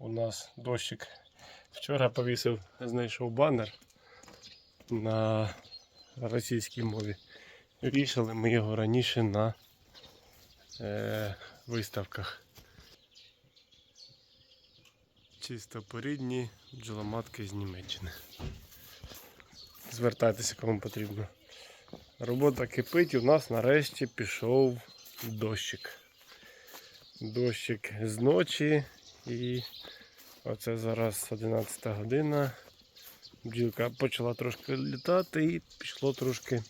у нас дощик. Вчора повісив, знайшов банер на російській мові. Вішали ми його раніше на е, виставках. Чисто порідні бджоломатки з Німеччини. Звертайтеся, кому потрібно. Робота кипить, у нас нарешті пішов дощик. Дощик з ночі і оце зараз 11 година. Бджілка почала трошки літати і пішло трошки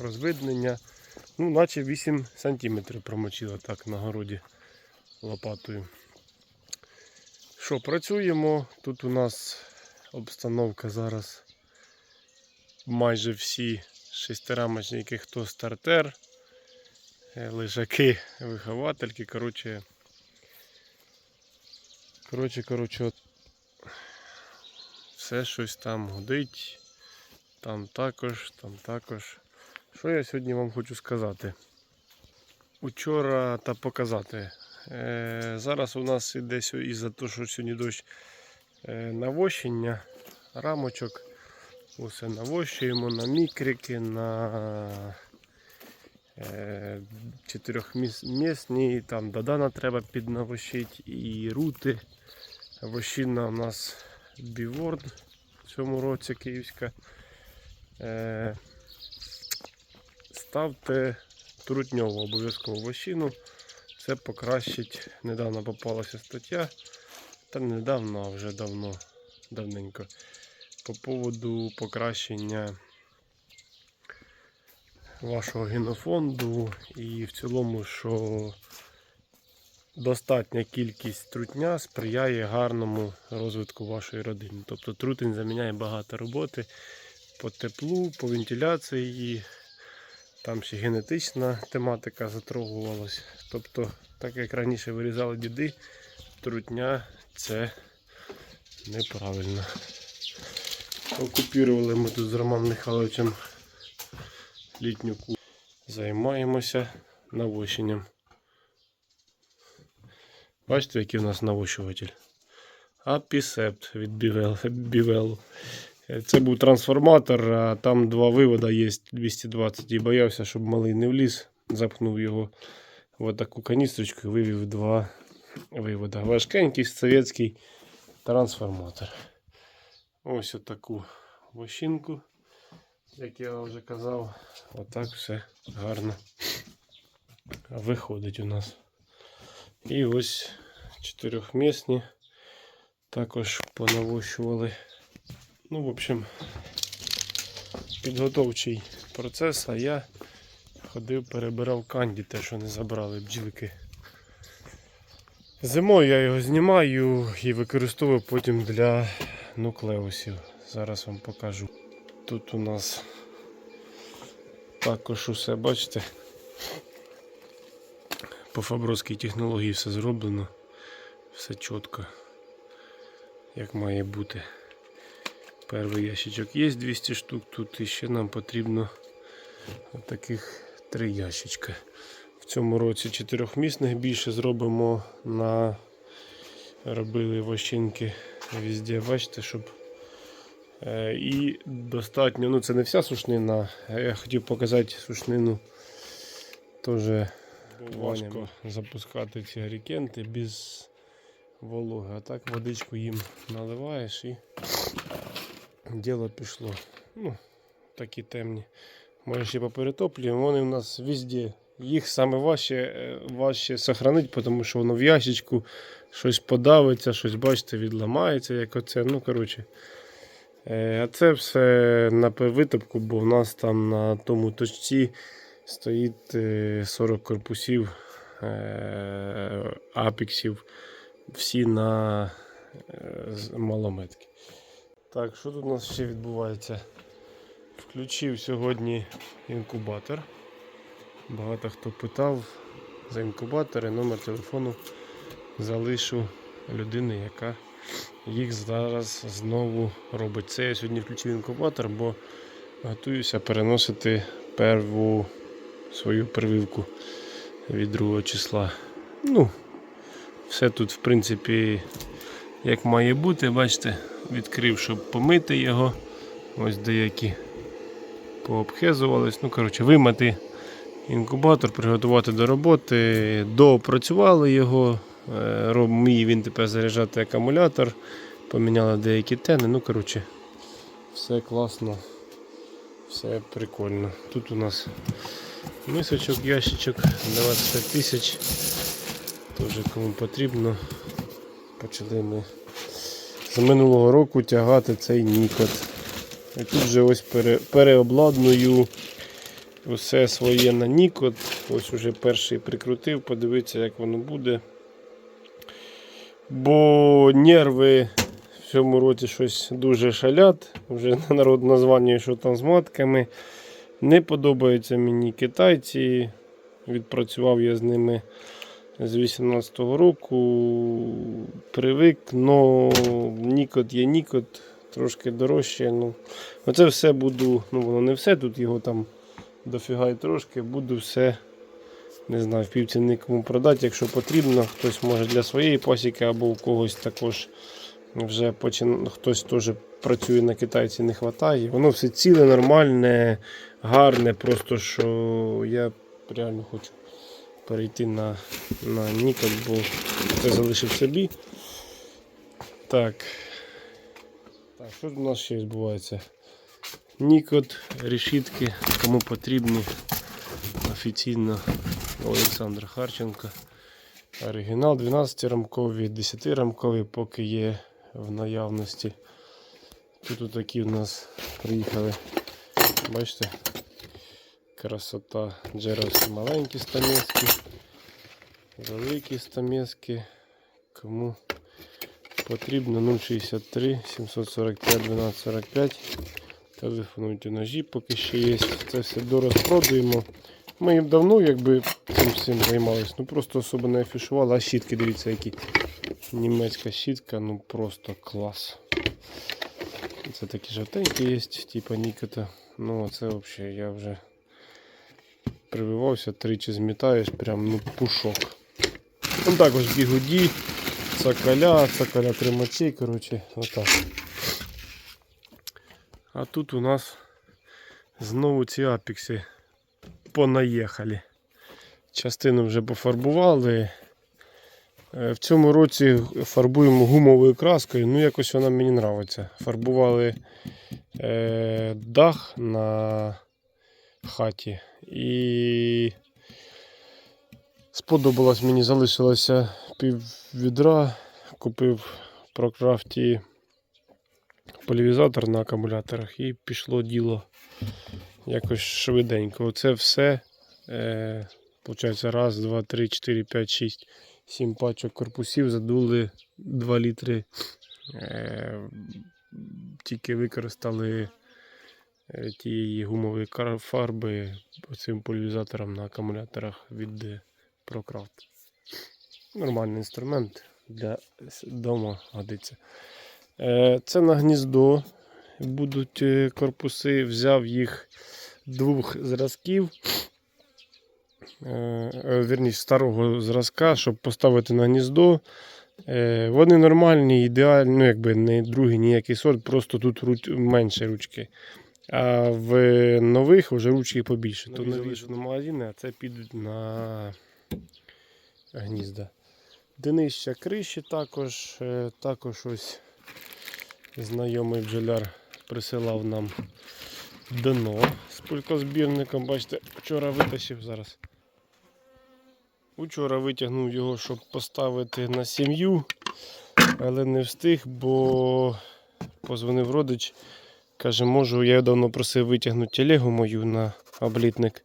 розвиднення. Ну, наче 8 сантиметрів промочила так на городі лопатою. Що, працюємо. Тут у нас обстановка зараз майже всі шестирамочники, хто стартер, е, лежаки, виховательки. Коротше, коротше, коротше, от все щось там гудить. Там також, там також. Що я сьогодні вам хочу сказати? Учора та показати. Е, зараз у нас іде із-за того, що сьогодні дощ е, навощення рамочок. Усе навощуємо на мікрики, на чотирьохмісні, там додана треба піднавощити і рути. Вощина у нас біворд в цьому році київська. Е, ставте трутньову обов'язково вощину. Це покращить. Недавно попалася стаття. Та недавно, а вже давно, давненько. По поводу покращення вашого генофонду і в цілому, що достатня кількість трутня сприяє гарному розвитку вашої родини. Тобто трутень заміняє багато роботи по теплу, по вентиляції. Там ще генетична тематика затрогувалась. Тобто, так як раніше вирізали діди, трутня це неправильно. Окупірували ми тут з Романом Михайловичем літню ку. Займаємося навощенням. Бачите, який у нас навощуватель? Апісепт від Бівелу. Це був трансформатор, а там два вивода є 220 і боявся, щоб малий не вліз. Запхнув його в таку каністрочку і вивів два вивода. Важкенький совєтський трансформатор. Ось отаку вощинку, як я вже казав. Отак все гарно виходить у нас. І ось чотирьохмісні також понавощували. Ну, в общем, підготовчий процес, а я ходив, перебирав канді, те, що не забрали бджілки. Зимою я його знімаю і використовую потім для нуклеусів. Зараз вам покажу. Тут у нас також усе, бачите, по фабровській технології все зроблено, все чітко, як має бути. Перший ящичок є 200 штук, тут і ще нам потрібно таких три ящичка. В цьому році чотирьохмісних більше зробимо на робили вощинки везде, бачите, щоб і достатньо, ну це не вся сушнина, я хотів показати сушнину теж важко запускати ці гарікенти без вологи. А так водичку їм наливаєш і діло пішло. Ну, такі темні. Може ще поперетоплюємо. Вони у нас везде. Їх саме важче, е, важче сохранити, тому що воно в ящичку щось подавиться, щось, бачите, відламається, як оце. Ну, коротше. Е, А це все на витопку, бо в нас там на тому точці стоїть е, 40 корпусів е, апексів, всі на е, малометки. Так, що тут у нас ще відбувається? Включив сьогодні інкубатор. Багато хто питав за інкубатори, номер телефону залишу людини, яка їх зараз знову робить. Це я сьогодні включив інкубатор, бо готуюся переносити перву свою прививку від 2 числа. Ну, Все тут, в принципі, як має бути, бачите, відкрив, щоб помити його. Ось деякі пообхезувались. Ну, коротше, вимити інкубатор, приготувати до роботи, доопрацювали його. Е, Мій він тепер заряджати акумулятор, поміняли деякі тени. Ну, коротше, все класно, все прикольно. Тут у нас мисочок, ящичок 25 тисяч. Теж кому потрібно. Почали ми з минулого року тягати цей нікот. І тут вже ось пере, переобладную усе своє на нікот. Ось уже перший прикрутив, подивитися, як воно буде. Бо нерви в цьому році щось дуже шалять. Вже народ названня, що там з матками. Не подобаються мені китайці. Відпрацював я з ними з 18-го року. Привик, но нікот є нікот, трошки дорожче. Ну, оце все буду, ну воно не все, тут його там дофіга і трошки, буду все. Не знаю, в півціни кому продати, якщо потрібно, хтось може для своєї пасіки або у когось також вже почин... хтось теж працює на китайці, не вистачає. Воно все ціле, нормальне, гарне, просто що я реально хочу перейти на, на Nikon, бо це залишив собі. Так. Так, що у нас ще відбувається? Нікот, решітки, кому потрібні офіційно Олександр Харченко. Оригінал 12 рамкові, 10 рамкові, поки є в наявності. Тут такі у нас приїхали. Бачите? Красота. Джеровські маленькі стамески, великі стамески. Кому потрібно 063 745 1245. Телефонуйте ножі, поки ще є. Це все дорозпродуємо. Ми їм давно якби цим всім займалися, ну просто особо не афішували, а щітки, дивіться, які німецька щітка, ну просто клас. Це такі жовтенькі є, типа Нікота. Ну це взагалі я вже прививався, тричі змітаєш, прям ну пушок. Ну також бігуді, цакаля, цакаля тримачі, коротше, отак. А тут у нас знову ці апікси понаїхали. Частину вже пофарбували. Е, В цьому році фарбуємо гумовою краскою, ну якось вона мені подобається. Фарбували е, дах на хаті і сподобалось мені, залишилося пів відра. Купив прокрафті поляризатор на акумуляторах і пішло діло якось швиденько. Оце все. Е, Получається, раз, два, три, чотири, п'ять, шість, сім пачок корпусів задули 2 літри. Е, тільки використали е, тієї гумової фарби цим поляризатором на акумуляторах від ProCraft. Нормальний інструмент для дому годиться. Е, Це на гніздо будуть е, корпуси. Взяв їх двох зразків. Е, е, старого зразка, щоб поставити на гніздо. Е, Вони нормальні, ідеальні, ну якби не другий ніякий сорт, просто тут руч, менше ручки. А в нових вже ручки побільше. То не залишив на магазини, а це підуть на гнізда. Днища криші також, також ось знайомий бджоляр присилав нам дно з пулькозбірником. Бачите, вчора витащив зараз. Учора витягнув його, щоб поставити на сім'ю, але не встиг, бо позвонив родич. Каже, можу, я давно просив витягнути телегу мою на облітник.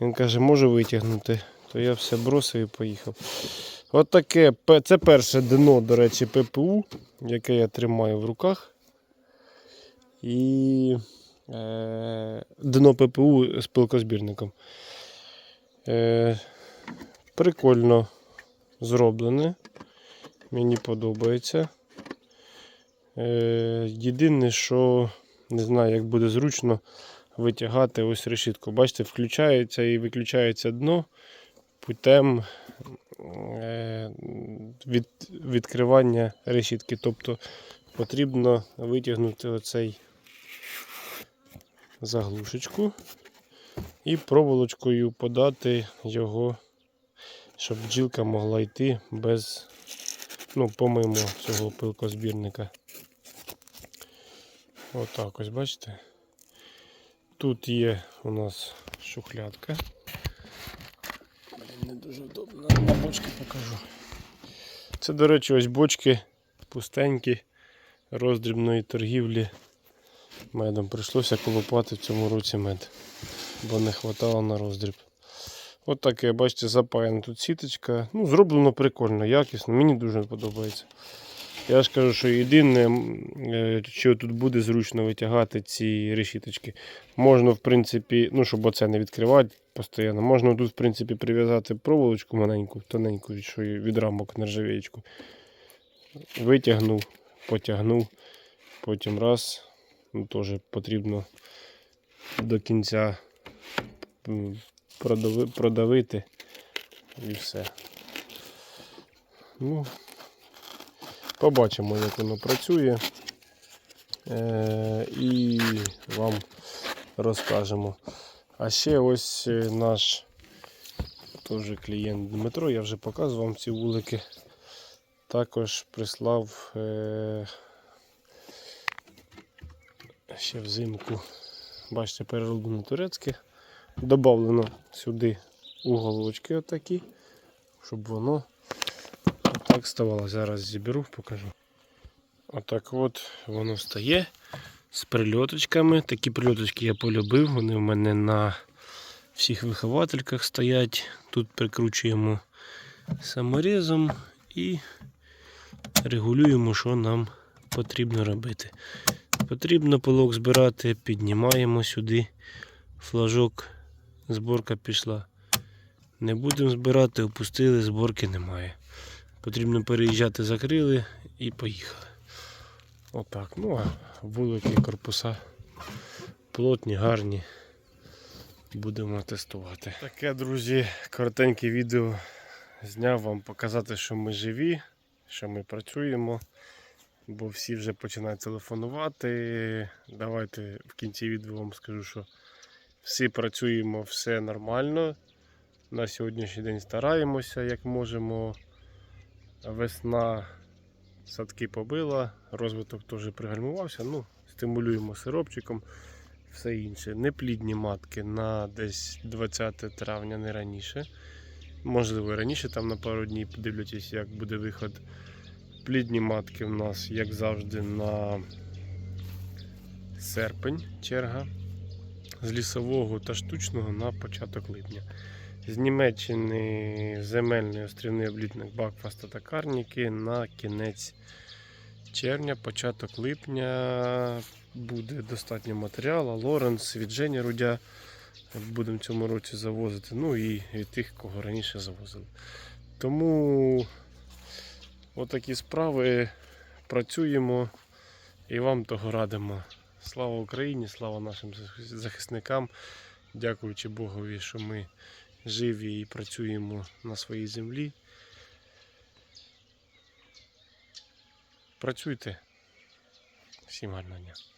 Він каже, можу витягнути. То я все бросив і поїхав. От таке, це перше дно, до речі, ППУ, яке я тримаю в руках. І е, дно ППУ з пилкозбірником. Е, прикольно зроблене. Мені подобається. Е, єдине, що не знаю, як буде зручно витягати ось решітку. Бачите, включається і виключається дно путем е, від, відкривання решітки. Тобто потрібно витягнути оцей заглушечку і проволочкою подати його, щоб бджілка могла йти без, ну, помимо цього пилкозбірника. Отак ось, бачите? Тут є у нас шухлядка. Не дуже вдобно. На бочки покажу. Це, до речі, ось бочки пустенькі роздрібної торгівлі медом. Прийшлося колупати в цьому році мед, бо не вистачало на роздріб. От таке, бачите, запаяна тут сіточка. Ну, зроблено прикольно, якісно, мені дуже подобається. Я ж кажу, що єдине, е, що тут буде зручно витягати ці решіточки. Можна, в принципі, ну, щоб оце не відкривати постійно, можна тут, в принципі, прив'язати проволочку маленьку, тоненьку, що від рамок нержавіючку. Витягнув, потягнув, потім раз. Ну, теж потрібно до кінця продави, продавити і все. Ну, Побачимо, як воно працює. Е, і вам розкажемо. А ще ось е, наш теж клієнт Дмитро, я вже показував вам ці вулики. Також прислав е, ще взимку, бачите, перероблено турецьке. Добавлено сюди уголочки отакі, щоб воно так ставало. Зараз зіберу, покажу. Отак от воно стає з прильоточками. Такі прильоточки я полюбив. Вони в мене на всіх виховательках стоять. Тут прикручуємо саморізом і регулюємо, що нам потрібно робити. Потрібно пилок збирати, піднімаємо сюди флажок, зборка пішла. Не будемо збирати, опустили, зборки немає. Потрібно переїжджати, закрили і поїхали. Отак. Ну а вулики, корпуса плотні, гарні. Будемо тестувати. Таке, друзі, коротеньке відео зняв вам показати, що ми живі, що ми працюємо. Бо всі вже починають телефонувати. Давайте в кінці відео вам скажу, що всі працюємо, все нормально. На сьогоднішній день стараємося, як можемо. Весна садки побила, розвиток теж пригальмувався. Ну, стимулюємо сиропчиком, все інше. Неплідні матки на десь 20 травня, не раніше. Можливо, раніше там на пару днів подивлячись, як буде виход. Плідні матки в нас, як завжди, на серпень черга. З лісового та штучного на початок липня. З Німеччини земельний острівний облітник Бакфаста та Карніки на кінець червня, початок липня буде достатньо матеріалу. Лоренс від Жені Рудя будемо в цьому році завозити. Ну і від тих, кого раніше завозили. Тому отакі справи працюємо і вам того радимо. Слава Україні, слава нашим захисникам. Дякуючи Богові, що ми живі і працюємо на своїй землі. Працюйте. Всім гарного дня.